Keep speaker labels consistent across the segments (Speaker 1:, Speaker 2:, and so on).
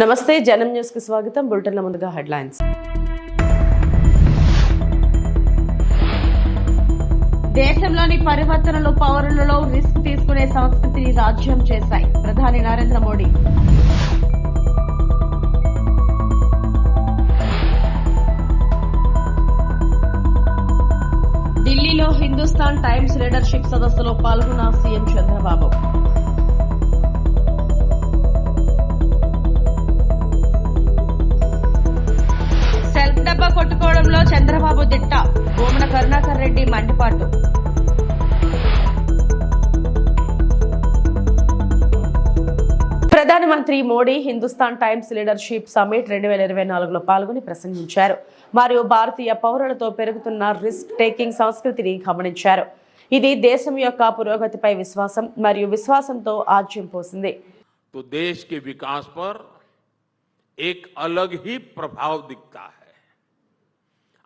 Speaker 1: నమస్తే జనం న్యూస్కి స్వాగతం. బులెటిన్ల ముందుగా హెడ్లైన్స్.
Speaker 2: దేశంలోని పరివర్తనలు పౌరులలో రిస్క్ తీసుకునే సంస్కృతిని రాజ్యం చేశాయి. ప్రధాని నరేంద్ర మోడీ. ఢిల్లీలో హిందుస్థాన్ టైమ్స్ లీడర్షిప్ సదస్సులో పాల్గొన్న సీఎం చంద్రబాబు. సెల్ఫ్ డబ్బా కొట్టుకోవడంలో చంద్రబాబు దిట్ట భూమన కరుణాకర్ రెడ్డి మండిపాటు
Speaker 1: ప్రధానమంత్రి Modi Hindustan Times leadership summit రెండు వేల ఇరవై నాలుగులో పాల్గొని ప్రసంగించారు మరియు భారతీయ పౌరులతో పెరుగుతున్న రిస్క్ టేకింగ్ సంస్కృతిని గమనించారు ఇది దేశం యొక్క పురోగతిపై విశ్వాసం మరియు విశ్వాసంతో ఆజ్యం పోసింది
Speaker 3: तो देश के विकास पर एक अलग ही प्रभाव दिखता है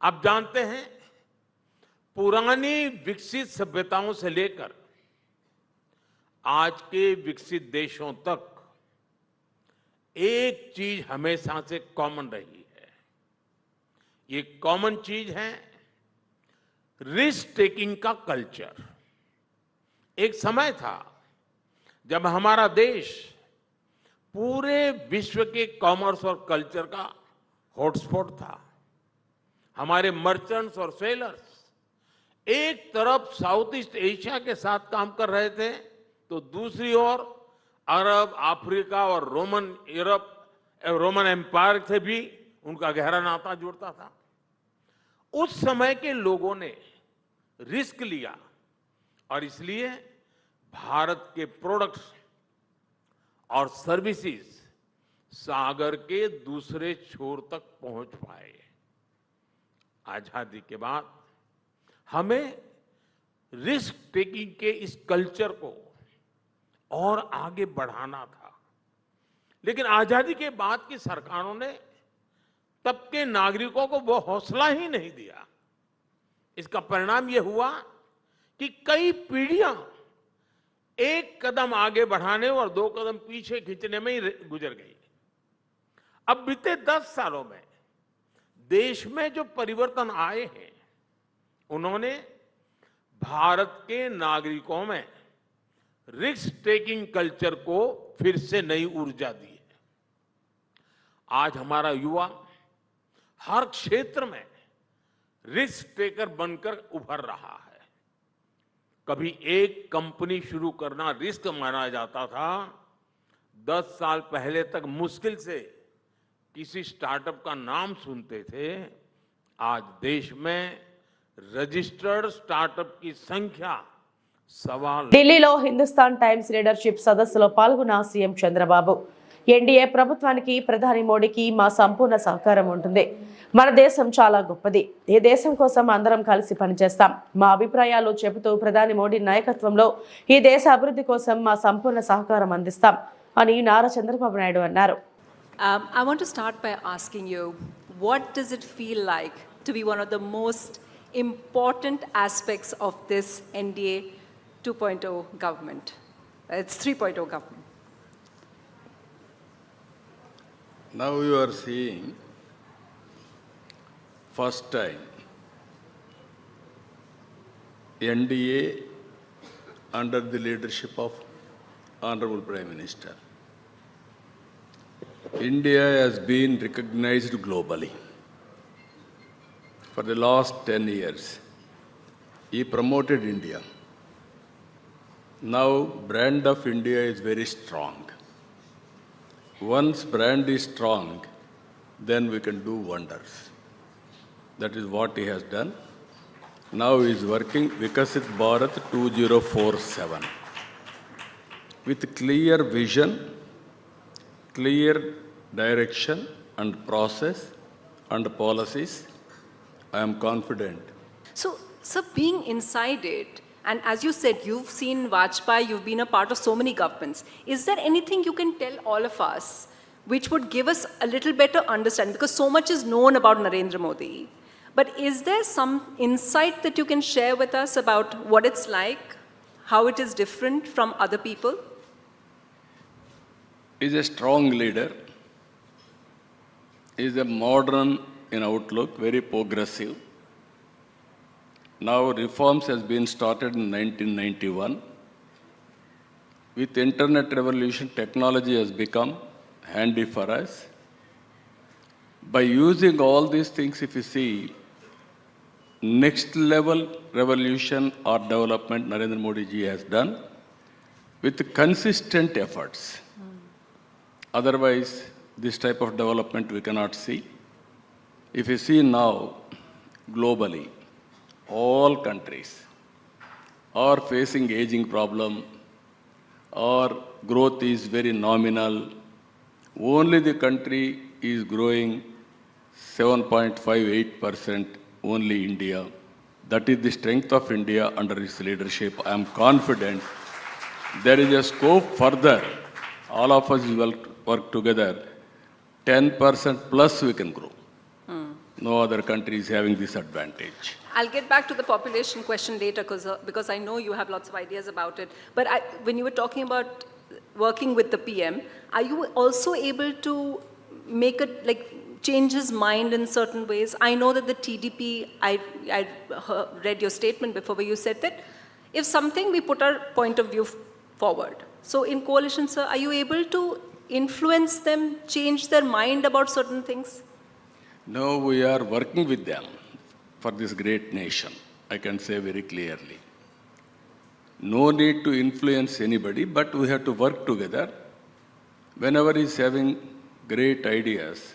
Speaker 3: आप जानते हैं, पुरानी विकसित सभ्यताओं से लेकर आज के विकसित देशों तक एक चीज़ हमेशा से कॉमन रही है। ये कॉमन चीज़ है रिस्क टेकिंग का कल्चर एक समय था जब हमारा देश पूरे विश्व के कॉमर्स और कल्चर का हॉटस्पॉट था। हमारे मर्चेंट्स और सेलर्स एक तरफ़ साउथ ईस्ट एशिया के साथ काम कर रहे थे तो दूसरी ओर अरब, अफ्रीका और रोमन, यूरोप रोमन एम्पायर से भी उनका गहरा नाता जुड़ता था। उस समय के लोगों ने रिस्क लिया और इसलिए भारत के प्रोडक्ट्स और सर्विसेज़ सागर के दूसरे छोर तक पहुँच पाए। आज़ादी के बाद हमें रिस्क टेकिंग के इस कल्चर को और आगे बढ़ाना था। लेकिन आज़ादी के बाद की सरकारों ने तब के नागरिकों को वो हौसला ही नहीं दिया। इसका परिणाम यह हुआ कि कई पीढ़ियाँ एक कदम आगे बढ़ाने और दो कदम पीछे खींचने में ही गुजर गई। अब बीते दस सालों में देश में जो परिवर्तन आए हैं, उन्होंने भारत के नागरिकों में रिस्क टेकिंग कल्चर को फिर से नई ऊर्जा दी है। आज हमारा युवा हर क्षेत्र में रिस्क टेकर बनकर उभर रहा है। कभी एक कंपनी शुरू करना रिस्क माना जाता था, दस साल पहले तक मुश्किल से किसी स्टार्टअप का नाम सुनते थे आज देश में रजिस्टर्ड स्टार्टअप की संख्या सवा
Speaker 1: ఢిల్లీలో హిందుస్థాన్ టైమ్స్ లీడర్షిప్ సదస్సులో పాల్గొన్న సీఎం చంద్రబాబు ఎన్డీఏ ప్రభుత్వానికి ప్రధాని మోడీకి మా సంపూర్ణ సహకారం ఉంటుంది మన దేశం చాలా గొప్పది ఈ దేశం కోసం అందరం కలిసి పనిచేస్తాం మా అభిప్రాయాలు చెబుతూ ప్రధాని మోడీ నాయకత్వంలో ఈ దేశ అభివృద్ధి కోసం మా సంపూర్ణ సహకారం అందిస్తాం అని నారా చంద్రబాబు నాయుడు అన్నారు
Speaker 4: Um, I want to start by asking you what does it feel like to be one of the most important aspects of this NDA 2.0 government? It's 3.0 government.
Speaker 5: Now you are seeing first time NDA under the leadership of Honorable Prime Minister. India has been recognized globally. For the last 10 years, he promoted India. Now brand of India is very strong. Once brand is strong, then we can do wonders. That is what he has done. Now he is working Vikasit Bharat 2047 with clear vision, clear direction and process and policies. I am confident
Speaker 4: So, so being inside it, and as you said, you've seen Vajpayee, you've been a part of so many governments. Is there anything you can tell all of us which would give us a little better understanding? Because so much is known about Narendra Modi. But is there some insight that you can share with us about what it's like, how it is different from other people?
Speaker 5: Is a strong leader is a modern in outlook, very progressive. Now reforms has been started in 1991. With internet revolution, technology has become handy for us. By using all these things, if you see, next level revolution or development Narendra Modi ji has done with consistent efforts. Otherwise, this type of development we cannot see. If you see now, globally, all countries are facing aging problem or growth is very nominal. Only the country is growing 7.58%, only India. That is the strength of India under its leadership. I am confident there is a scope further. All of us will work together. 10% plus we can grow. Hmm. No other country is having this advantage.
Speaker 4: I'll get back to the population question later because, uh, because I know you have lots of ideas about it. But I, when you were talking about working with the PM, are you also able to make it like change his mind in certain ways? I know that the TDP, I, I read your statement before where you said that if something, we put our point of view forward. So in coalition, sir, are you able to influence them, change their mind about certain things?
Speaker 5: No, we are working with them for this great nation. I can say very clearly. No need to influence anybody, but we have to work together. Whenever he's having great ideas,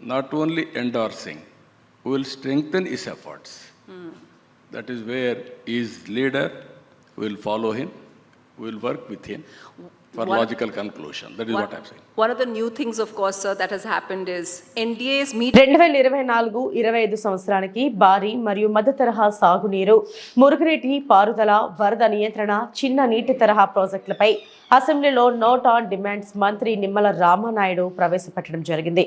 Speaker 5: not only endorsing, we will strengthen his efforts. Hmm. That is where he is leader, we will follow him, we will work with him for
Speaker 4: One-
Speaker 5: logical conclusion. That is what I'm saying.
Speaker 4: One of the new things of course that he's happened is NDA's మీ
Speaker 1: రెండు వేల ఇరవై నాలుగు ఇరవై ఐదు సంవత్సరానికి భారీ మరియు మధ్య తరహా సాగునీరు మురుగునీటి పారుదల వరద నియంత్రణ చిన్న నీటి తరహా ప్రాజెక్టులపై అసెంబ్లీలో నోట్ ఆన్ డిమాండ్స్ మంత్రి నిమ్మల రామానాయుడు ప్రవేశపెట్టడం జరిగింది.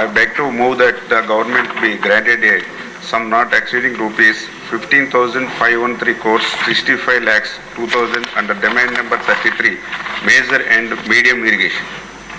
Speaker 6: I beg move that the government be granted sum not exceeding rupees fifteen thousand five one three crores sixty five lakhs two thousand under demand number thirty three major and medium irrigation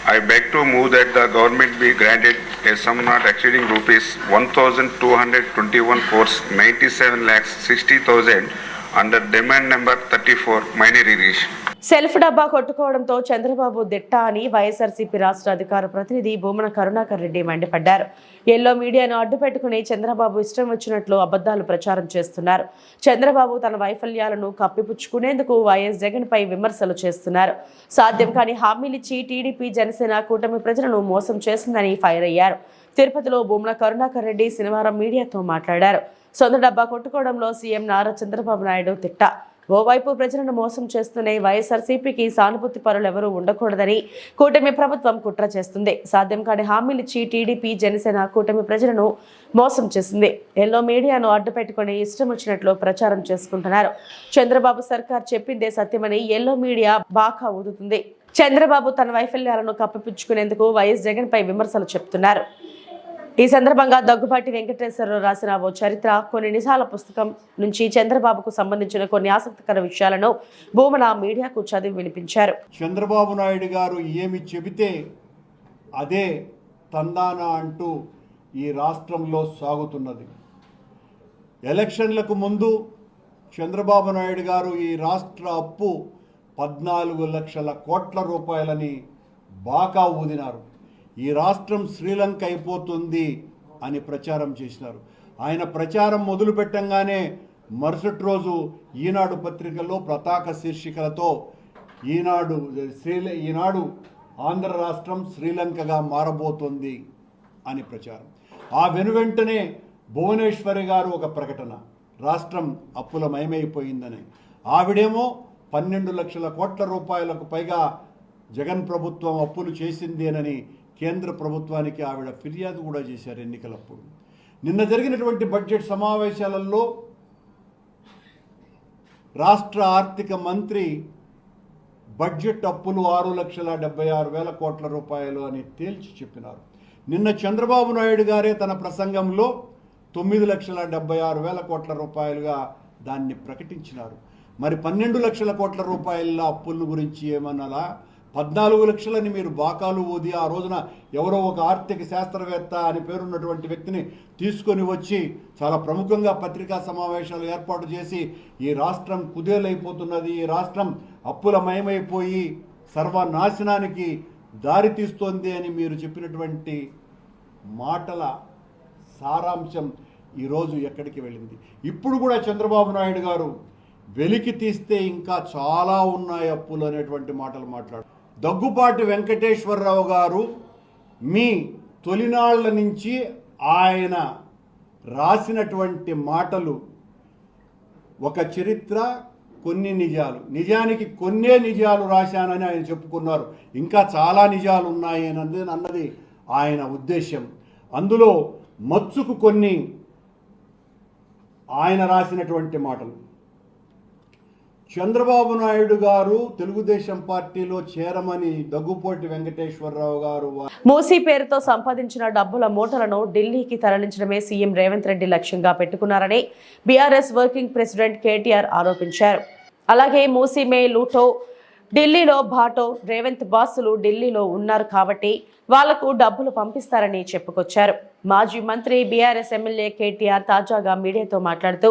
Speaker 6: I beg to move that the government be granted a sum not exceeding rupees 1,221 crores 97 lakhs 60,000 under demand number 34 minor irrigation.
Speaker 1: Self డబ్బా కొట్టుకోవడంతో చంద్రబాబు దిట్ట అని వైఎస్ఆర్సీపీ రాష్ట్ర అధికార ప్రతినిధి భూమన కరుణాకర్ రెడ్డి మండిపడ్డారు. Yellow మీడియాను అడ్డు పెట్టుకుని చంద్రబాబు ఇష్టం వచ్చినట్లు అబద్ధాలు ప్రచారం చేస్తున్నారు. చంద్రబాబు తన వైఫల్యాలను కప్పిపుచ్చుకునేందుకు వైఎస్ జగన్పై విమర్శలు చేస్తున్నారు. సాధ్యం కాని హామీలిచ్చి టీడీపీ జనసేన కూటమి ప్రజలను మోసం చేసిందని ఫైర్ అయ్యారు. తిరుపతిలో భూమన కరుణాకర్ రెడ్డి శనివారం మీడియాతో మాట్లాడారు. సొంత డబ్బా కొట్టుకోవడంలో సీఎం నారా చంద్రబాబు నాయుడు తిట్ట. ఓవైపు ప్రజలను మోసం చేస్తూనే వైఎస్ఆర్సీపీకి సానుభూతి పరులు ఎవరూ ఉండకూడదని కూటమి ప్రభుత్వం కుట్ర చేస్తుంది. సాధ్యం కాని హామీలిచ్చి టీడీపీ జనసేన కూటమి ప్రజలను మోసం చేసింది. ఎల్లో మీడియాను అడ్డు పెట్టుకుని ఇష్టం వచ్చినట్లు ప్రచారం చేసుకుంటున్నారు. చంద్రబాబు సర్కార్ చెప్పిందే సత్యమని ఎల్లో మీడియా బాకా ఊదుతుంది. చంద్రబాబు తన వైఫల్యాలను కప్పిపుచ్చుకునేందుకు వైఎస్ జగన్ పై విమర్శలు చెప్తున్నారు. ఈ సందర్భంగా దగ్గుబాటి వెంకటేశ్వరరావు రాసిన ఓ చరిత్ర కొన్ని నిజాల పుస్తకం నుంచి చంద్రబాబుకు సంబంధించిన కొన్ని ఆసక్తికర విషయాలను భూమన మీడియాకు చదివి వినిపించారు.
Speaker 7: చంద్రబాబు నాయుడు గారు ఏమి చెబితే అదే తందానా అంటూ ఈ రాష్ట్రంలో సాగుతున్నది. ఎలక్షన్లకు ముందు చంద్రబాబు నాయుడు గారు ఈ రాష్ట్ర అప్పు పద్నాలుగు లక్షల కోట్ల రూపాయలని బాకా ఊదినారు. ఈ రాష్ట్రం శ్రీలంక అయిపోతుంది అని ప్రచారం చేసినారు. ఆయన ప్రచారం మొదలు పెట్టంగానే మరుసటి రోజు ఈనాడు పత్రికలో ప్రతాక శీర్షికలతో ఈనాడు శ్రీ ఈనాడు ఆంధ్ర రాష్ట్రం శ్రీలంకగా మారబోతోంది అని ప్రచారం. ఆ వెనువెంటనే భువనేశ్వరి గారు ఒక ప్రకటన రాష్ట్రం అప్పులమయమైపోయిందని ఆవిడేమో పన్నెండు లక్షల కోట్ల రూపాయలకు పైగా జగన్ ప్రభుత్వం అప్పులు చేసిందేనని కేంద్ర ప్రభుత్వానికి ఆవిడ ఫిర్యాదు కూడా చేశారు ఎన్నికలప్పుడు. నిన్న జరిగినటువంటి బడ్జెట్ సమావేశాలలో రాష్ట్ర ఆర్థిక మంత్రి బడ్జెట్ అప్పులు ఆరు లక్షల డెబ్బై ఆరు వేల కోట్ల రూపాయలు అని తేల్చి చెప్పినారు. నిన్న చంద్రబాబు నాయుడు గారే తన ప్రసంగంలో తొమ్మిది లక్షల డెబ్బై ఆరు వేల కోట్ల రూపాయలుగా దాన్ని ప్రకటించినారు. మరి పన్నెండు లక్షల కోట్ల రూపాయల అప్పుల గురించి ఏమన్నారా? పద్నాలుగు లక్షలని మీరు బాకాలు ఊది ఆ రోజున ఎవరో ఒక ఆర్థిక శాస్త్రవేత్త అని పేరున్నటువంటి వ్యక్తిని తీసుకొని వచ్చి చాలా ప్రముఖంగా పత్రికా సమావేశాలు ఏర్పాటు చేసి ఈ రాష్ట్రం కుదేలైపోతున్నది ఈ రాష్ట్రం అప్పులమయమైపోయి సర్వనాశనానికి దారి తీస్తోంది అని మీరు చెప్పినటువంటి మాటల సారాంశం ఈరోజు ఎక్కడికి వెళ్ళింది? ఇప్పుడు కూడా చంద్రబాబు నాయుడు గారు వెలికి తీస్తే ఇంకా చాలా ఉన్నాయి అప్పులు అనేటువంటి మాటలు మాట్లాడు దగ్గుపాటి వెంకటేశ్వరరావు గారు మీ తొలినాళ్ళ నుంచి ఆయన రాసినటువంటి మాటలు ఒక చరిత్ర కొన్ని నిజాలు. నిజానికి కొన్నే నిజాలు రాశానని ఆయన చెప్పుకున్నారు. ఇంకా చాలా నిజాలు ఉన్నాయి అన్నది అన్నది ఆయన ఉద్దేశం అందులో మచ్చుకు కొన్ని ఆయన రాసినటువంటి మాటలు. చంద్రబాబు నాయుడు గారు తెలుగుదేశం పార్టీలో చేరమని దగ్గుపోటి వెంకటేశ్వరరావు గారు వా-
Speaker 1: మూసీ పేరుతో సంపాదించిన డబ్బుల మూటలను ఢిల్లీకి తరలించడమే సీఎం రేవంత్ రెడ్డి లక్ష్యంగా పెట్టుకున్నారని బీఆర్ఎస్ వర్కింగ్ ప్రెసిడెంట్ కేటీఆర్ ఆరోపించారు. అలాగే మూసీ మే లూటో ఢిల్లీలో భాటో రేవంత్ బాసులు ఢిల్లీలో ఉన్నారు కాబట్టి వాళ్ళకు డబ్బులు పంపిస్తారని చెప్పుకొచ్చారు. మాజీ మంత్రి బీఆర్ఎస్ ఎమ్మెల్యే కేటీఆర్ తాజాగా మీడియాతో మాట్లాడుతూ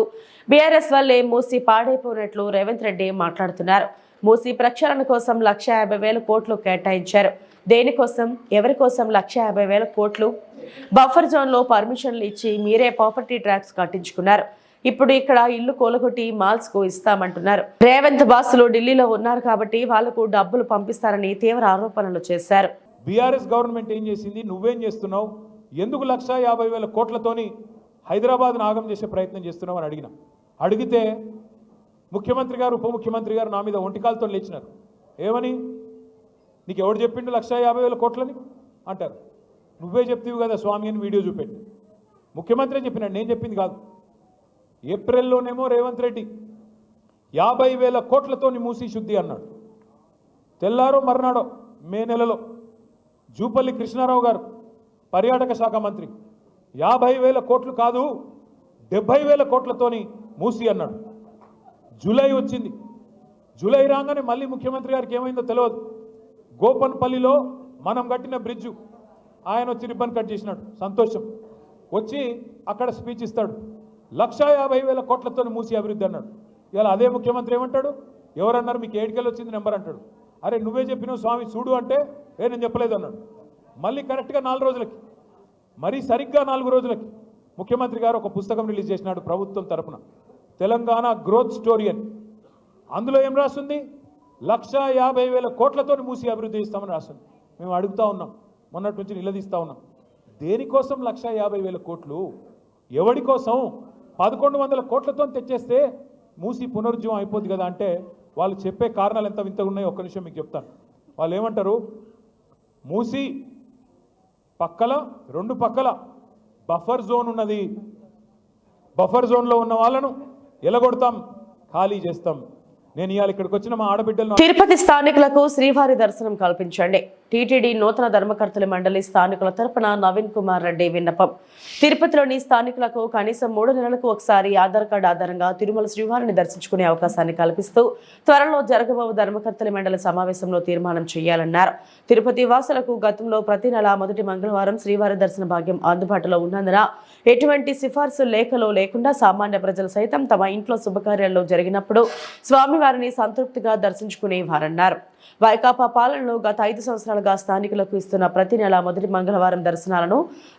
Speaker 1: బీఆర్ఎస్ వల్లే మూసి పాడైపోయినట్లు రేవంత్ రెడ్డి మాట్లాడుతున్నారు. మూసి ప్రక్షాళన కోసం లక్ష యాభై వేల కోట్లు కేటాయించారు. దేనికోసం ఎవరి కోసం లక్ష యాభై వేల కోట్లు? బఫర్ జోన్లో పర్మిషన్లు ఇచ్చి మీరే ప్రాపర్టీ ట్రాక్స్ కట్టించుకున్నారు. ఇప్పుడు ఇక్కడ ఇల్లు కూలగొట్టి మాల్స్కు ఇస్తామంటున్నారు. రేవంత్ బాసులు ఢిల్లీలో ఉన్నారు కాబట్టి వాళ్ళకు డబ్బులు పంపిస్తారని తీవ్ర ఆరోపణలు చేశారు.
Speaker 8: బీఆర్ఎస్ గవర్నమెంట్ ఏం చేసింది? నువ్వేం చేస్తున్నావు? ఎందుకు లక్ష యాభై వేల కోట్లతోని హైదరాబాద్ నాగం చేసే ప్రయత్నం చేస్తున్నామని అడిగిన. అడిగితే ముఖ్యమంత్రి గారు ఉప ముఖ్యమంత్రి గారు నా మీద ఒంటికాలతో లేచినారు. ఏమని? నీకు ఎవడు చెప్పిండు లక్ష యాభై వేల కోట్లని? అంటారు. నువ్వే చెప్తీవి కదా స్వామి అని వీడియో చూపెట్టి. ముఖ్యమంత్రి చెప్పినాడు? నేను చెప్పింది కాదు. ఏప్రిల్లోనేమో రేవంత్ రెడ్డి యాభై వేల కోట్లతోని మూసి శుద్ధి అన్నాడు. తెల్లారో మర్నాడో మే నెలలో జూపల్లి కృష్ణారావు గారు పర్యాటక శాఖ మంత్రి. యాభై వేల కోట్లు కాదు డెబ్బై వేల కోట్లతోని మూసి అన్నాడు. జూలై వచ్చింది. జూలై రాగానే మళ్ళీ ముఖ్యమంత్రి గారికి ఏమైందో తెలియదు గోపన్పల్లిలో మనం కట్టిన బ్రిడ్జు ఆయన వచ్చి రిబ్బన్ కట్ చేసినాడు. సంతోషం. వచ్చి అక్కడ స్పీచ్ ఇస్తాడు. లక్షా యాభై వేల కోట్లతో మూసి అభివృద్ధి అన్నాడు. ఇలా అదే ముఖ్యమంత్రి ఏమంటాడు? ఎవరన్నారు మీకు ఏడికెళ్ళి వచ్చింది నెంబర్ అంటాడు. అరే నువ్వే చెప్పినావు స్వామి చూడు అంటే ఏ నేను చెప్పలేదు అన్నాడు. మళ్ళీ కరెక్ట్గా నాలుగు రోజులకి. మరీ సరిగ్గా నాలుగు రోజులకి. ముఖ్యమంత్రి గారు ఒక పుస్తకం రిలీజ్ చేసినాడు ప్రభుత్వం తరపున. తెలంగాణ గ్రోత్ స్టోరీ అని. అందులో ఏం రాస్తుంది? లక్ష యాభై వేల కోట్లతో మూసి అభివృద్ధి ఇస్తామని రాస్తుంది. మేము అడుగుతా ఉన్నాం. మొన్నటి నుంచి నిలదీస్తా ఉన్నాం. దేనికోసం లక్ష యాభై వేల కోట్లు? ఎవడి కోసం? పదకొండు వందల కోట్లతో తెచ్చేస్తే మూసి పునరుజ్జీవం అయిపోద్ది కదా అంటే వాళ్ళు చెప్పే కారణాలు ఎంత వింతగా ఉన్నాయో ఒక్క నిమిషం మీకు చెప్తాను. వాళ్ళు ఏమంటారు? మూసి పక్కల రెండు పక్కల బఫర్ జోన్ ఉన్నది. బఫర్ జోన్లో ఉన్న వాళ్ళను ఎలగొడతాం ఖాళీ చేస్తాం. నేను ఇవాళ ఇక్కడికి వచ్చిన మా ఆడబిడ్డలను
Speaker 1: తిరుపతి స్థానికులకు శ్రీవారి దర్శనం కల్పించండి. టీటీడీ నూతన ధర్మకర్తల మండలి స్థానికుల తరపున నవీన్ కుమార్ రెడ్డి విన్నపం. తిరుపతిలోని స్థానికులకు కనీసం మూడు నెలలకు ఒకసారి ఆధార్ కార్డు ఆధారంగా తిరుమల శ్రీవారిని దర్శించుకునే అవకాశాన్ని కల్పిస్తూ త్వరలో జరగబోవు ధర్మకర్తల మండలి సమావేశంలో తీర్మానం చేయాలన్నారు. తిరుపతి వాసులకు గతంలో ప్రతి నెల మొదటి మంగళవారం శ్రీవారి దర్శన భాగ్యం అందుబాటులో ఉన్నందున ఎటువంటి సిఫార్సు లేఖలో లేకుండా సామాన్య ప్రజలు సైతం తమ ఇంట్లో శుభకార్యాల్లో జరిగినప్పుడు స్వామివారిని సంతృప్తిగా దర్శించుకునేవారన్నారు. వైకాపా పాలనలో గత ఐదు సంవత్సరాలుగా స్థానికులకు ఇస్తున్న ప్రతి నెల మొదటి మంగళవారం దర్శనాలను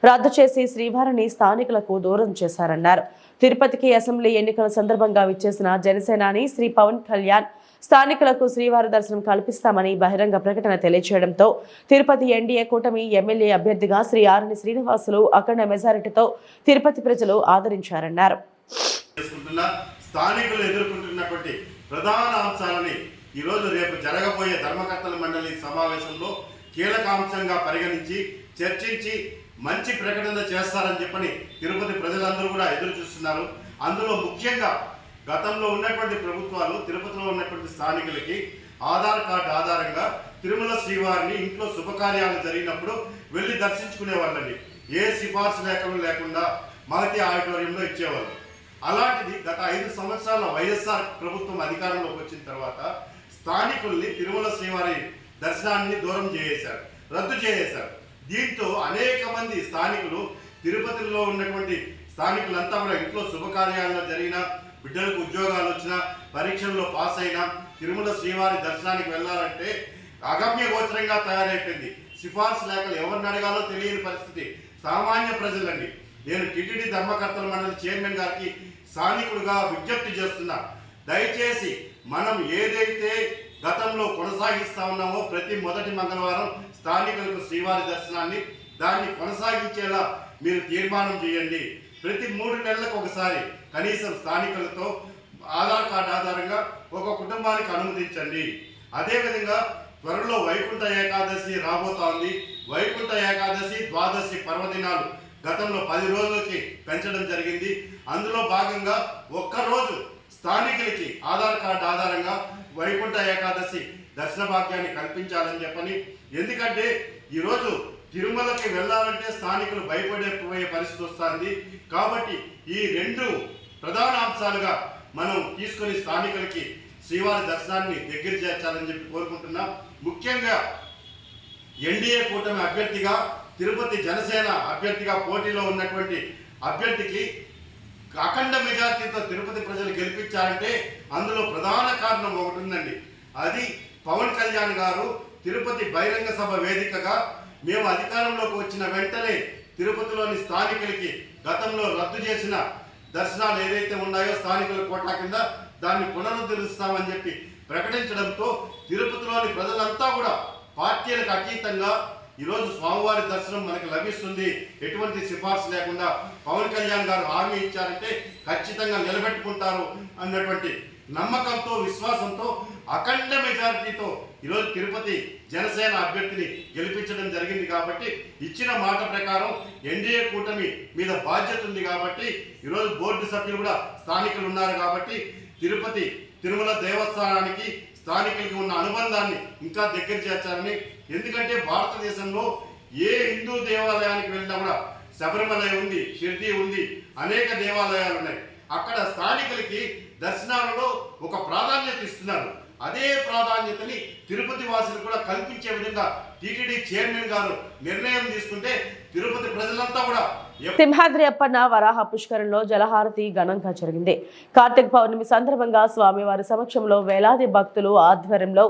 Speaker 1: రద్దు చేసి శ్రీవారిని స్థానికులకు దూరం చేశారన్నారు. తిరుపతికి అసెంబ్లీ ఎన్నికల సందర్భంగా విచ్చేసిన జనసేనాని శ్రీ పవన్ కళ్యాణ్ స్థానికులకు శ్రీవారి దర్శనం కల్పిస్తామని బహిరంగ ప్రకటన తెలియజేయడంతో తిరుపతి ఎన్డీఏ కూటమి ఎమ్మెల్యే అభ్యర్థిగా శ్రీ ఆర్ని శ్రీనివాసులు అఖండ మెజారిటీతో తిరుపతి ప్రజలు ఆదరించారన్నారు.
Speaker 9: స్థానికులు ఎదుర్కొంటున్నటువంటి ప్రధాన అంశాలని ఈరోజు రేపు జరగబోయే ధర్మకర్తల మండలి సమావేశంలో కీలక అంశంగా పరిగణించి చర్చించి మంచి ప్రకటన చేస్తారని చెప్పని తిరుపతి ప్రజలందరూ కూడా ఎదురు చూస్తున్నారు. అందులో ముఖ్యంగా గతంలో ఉన్నటువంటి ప్రభుత్వాలు తిరుపతిలో ఉన్నటువంటి స్థానికులకి ఆధార్ కార్డు ఆధారంగా తిరుమల శ్రీవారిని ఇంట్లో శుభకార్యాలు జరిగినప్పుడు వెళ్ళి దర్శించుకునే వాళ్ళని ఏ సిఫార్సు లేఖలు లేకుండా మహతి ఆడిటోరియంలో ఇచ్చేవాళ్ళు. అలాంటిది గత ఐదు సంవత్సరాల వైఎస్ఆర్ ప్రభుత్వం అధికారంలోకి వచ్చిన తర్వాత స్థానికుల్ని తిరుమల శ్రీవారి దర్శనాన్ని దూరం చేసేశారు రద్దు చేసేశారు. దీంతో అనేక మంది స్థానికులు తిరుపతిలో ఉన్నటువంటి స్థానికులంతా కూడా ఇంట్లో శుభకార్యాల్లో జరిగిన బిడ్డలకు ఉద్యోగాలు వచ్చినా పరీక్షల్లో పాస్ అయినా తిరుమల శ్రీవారి దర్శనానికి వెళ్ళాలంటే అగమ్య గోచరంగా తయారైపోయింది. సిఫార్సు లేఖలు ఎవరిని అడగాలో తెలియని పరిస్థితి. సామాన్య ప్రజలండి. నేను టిటిడి ధర్మకర్తల మండలి చైర్మన్ గారికి స్థానికుడిగా విజ్ఞప్తి చేస్తున్నా దయచేసి మనం ఏదైతే గతంలో కొనసాగిస్తా ఉన్నామో ప్రతి మొదటి మంగళవారం స్థానికులకు శ్రీవారి దర్శనాన్ని దాన్ని కొనసాగించేలా మీరు తీర్మానం చేయండి. ప్రతి మూడు నెలలకు ఒకసారి కనీసం స్థానికులతో ఆధార్ కార్డు ఆధారంగా ఒక కుటుంబానికి అనుమతించండి. అదేవిధంగా త్వరలో వైకుంఠ ఏకాదశి రాబోతోంది. వైకుంఠ ఏకాదశి ద్వాదశి పర్వదినాలు గతంలో పది రోజులకి పెంచడం జరిగింది. అందులో భాగంగా ఒక్కరోజు స్థానికులకి ఆధార్ కార్డు ఆధారంగా వైకుంఠ ఏకాదశి దర్శన భాగ్యాన్ని కల్పించాలని చెప్పని ఎందుకంటే ఈరోజు తిరుమలకి వెళ్ళాలంటే స్థానికులు భయపడిపోయే పరిస్థితి వస్తుంది. కాబట్టి ఈ రెండు ప్రధాన అంశాలుగా మనం తీసుకొని స్థానికులకి శ్రీవారి దర్శనాన్ని దగ్గర చేర్చాలని చెప్పి కోరుకుంటున్నాం. ముఖ్యంగా ఎన్డీఏ కూటమి అభ్యర్థిగా తిరుపతి జనసేన అభ్యర్థిగా పోటీలో ఉన్నటువంటి అభ్యర్థికి అఖండ మెజార్టీతో తిరుపతి ప్రజలు గెలిపించారంటే అందులో ప్రధాన కారణం ఒకటి ఉందండి. అది పవన్ కళ్యాణ్ గారు తిరుపతి బహిరంగ సభ వేదికగా మేము అధికారంలోకి వచ్చిన వెంటనే తిరుపతిలోని స్థానికులకి గతంలో రద్దు చేసిన దర్శనాలు ఏదైతే ఉన్నాయో స్థానికుల కోటా కింద దాన్ని పునరుద్ధరిస్తామని చెప్పి ప్రకటించడంతో తిరుపతిలోని ప్రజలంతా కూడా పార్టీలకు అతీతంగా ఈరోజు స్వామివారి దర్శనం మనకు లభిస్తుంది. ఎటువంటి సిఫార్సు లేకుండా పవన్ కళ్యాణ్ గారు హామీ ఇచ్చారంటే ఖచ్చితంగా నిలబెట్టుకుంటారు అన్నటువంటి నమ్మకంతో విశ్వాసంతో అఖండ మెజారిటీతో ఈరోజు తిరుపతి జనసేన అభ్యర్థిని గెలిపించడం జరిగింది కాబట్టి ఇచ్చిన మాట ప్రకారం ఎన్డీఏ కూటమి మీద బాధ్యత ఉంది కాబట్టి ఈరోజు బోర్డు సభ్యులు కూడా స్థానికులు ఉన్నారు కాబట్టి తిరుపతి తిరుమల దేవస్థానానికి స్థానికులకి ఉన్న అనుబంధాన్ని ఇంకా దగ్గర చేర్చాలని ఎందుకంటే భారతదేశంలో ఏ హిందూ దేవాలయానికి వెళ్ళినా కూడా శబరిమల ఉంది షిర్డీ ఉంది అనేక దేవాలయాలు ఉన్నాయి. అక్కడ స్థానికులకి దర్శనాలలో ఒక ప్రాధాన్యత ఇస్తున్నారు. అదే ప్రాధాన్యతని తిరుపతి వాసులు కూడా కల్పించే విధంగా టీటీడీ చైర్మన్ గారు నిర్ణయం తీసుకుంటే తిరుపతి ప్రజలంతా కూడా
Speaker 1: సింహాద్రి అప్పన్న వరాహ పుష్కరంలో జలహారతి ఘనంగా జరిగింది. కార్తీక పౌర్ణమి సందర్భంగా స్వామివారి సమక్షంలో వేలాది భక్తులు ఆధ్వర్యంలో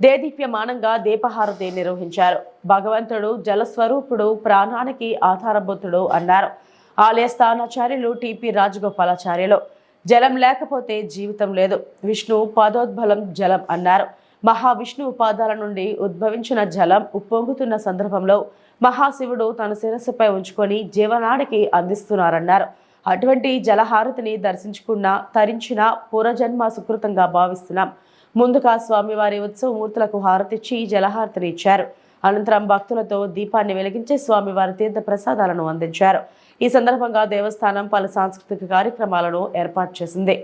Speaker 1: దేదీప్యమానంగా దీపహారతి నిర్వహించారు. భగవంతుడు జలస్వరూపుడు ప్రాణానికి ఆధారభూతుడు అన్నారు. ఆలయ స్థానాచార్యులు టిపి రాజగోపాలాచార్యులు. జలం లేకపోతే జీవితం లేదు. విష్ణు పదోద్బలం జలం అన్నారు. మహావిష్ణువు పాదాల నుండి ఉద్భవించిన జలం ఉప్పొంగుతున్న సందర్భంలో మహాశివుడు తన శిరస్సుపై ఉంచుకొని జీవనాడికి అందిస్తున్నారన్నారు. అటువంటి జలహారతిని దర్శించుకున్న తరించిన పూర్వజన్మ సుకృతంగా భావిస్తున్నాం. ముందుగా స్వామివారి ఉత్సవమూర్తులకు హారతిచ్చి జలహారతిని ఇచ్చారు. అనంతరం భక్తులతో దీపాన్ని వెలిగించి స్వామివారి తీర్థ ప్రసాదాలను అందించారు. ఈ సందర్భంగా దేవస్థానం పలు సాంస్కృతిక కార్యక్రమాలను ఏర్పాటు చేసింది.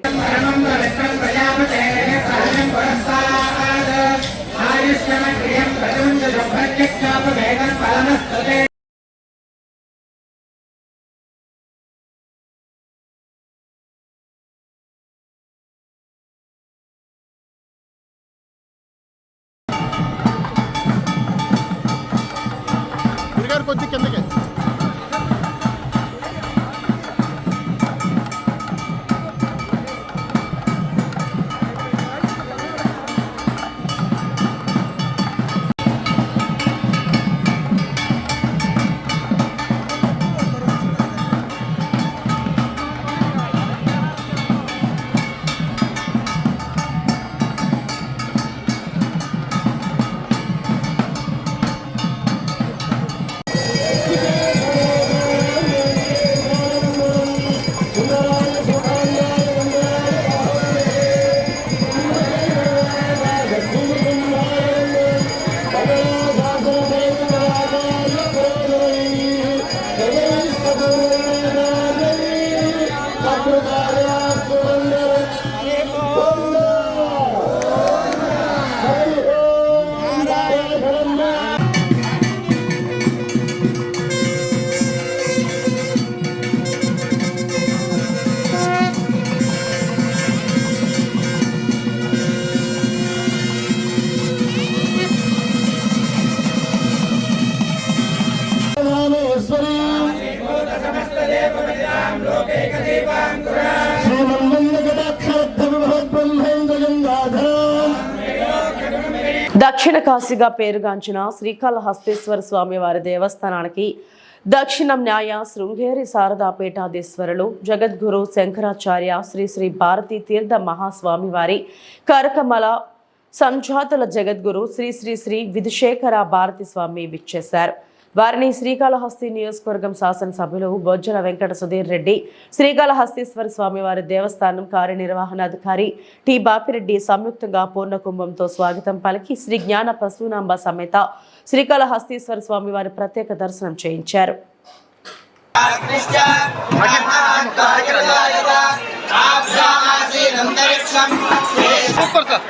Speaker 10: కొద్ది కిందకి.
Speaker 1: దక్షిణ కాశీగా పేరుగాంచిన శ్రీకాళహస్తీశ్వర స్వామి వారి దేవస్థానానికి దక్షిణం న్యాయ శృంగేరి శారదాపీఠాధీశ్వరులు జగద్గురు శంకరాచార్య శ్రీ శ్రీ భారతీ తీర్థ మహాస్వామి వారి కరకమల సంజాతుల జగద్గురు శ్రీ శ్రీ శ్రీ విధుశేఖర భారతి స్వామి విచ్చేశారు. వారిని శ్రీకాళహస్తి నియోజకవర్గం శాసనసభ్యులు బొజ్జల వెంకట సుధీర్ రెడ్డి శ్రీకాళహస్తీశ్వర స్వామి వారి దేవస్థానం కార్యనిర్వహణాధికారి టి బాపిరెడ్డి సంయుక్తంగా పూర్ణ కుంభంతో స్వాగతం పలికి శ్రీ జ్ఞాన ప్రసూనాంబ సమేత శ్రీకాళహస్తీశ్వర స్వామి వారి ప్రత్యేక దర్శనం చేయించారు.
Speaker 10: Super sir.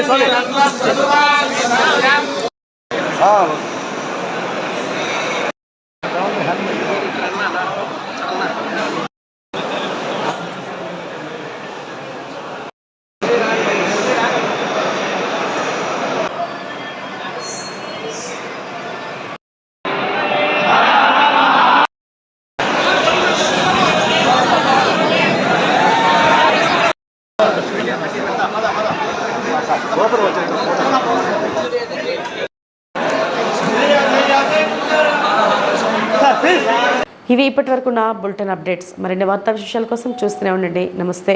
Speaker 10: స్వామి స్వామి
Speaker 1: ఇవి ఇప్పటి వరకు నా బులెటిన్ అప్డేట్స్ మరిన్ని వార్తా విశేషాల కోసం చూస్తూనే ఉండండి. నమస్తే.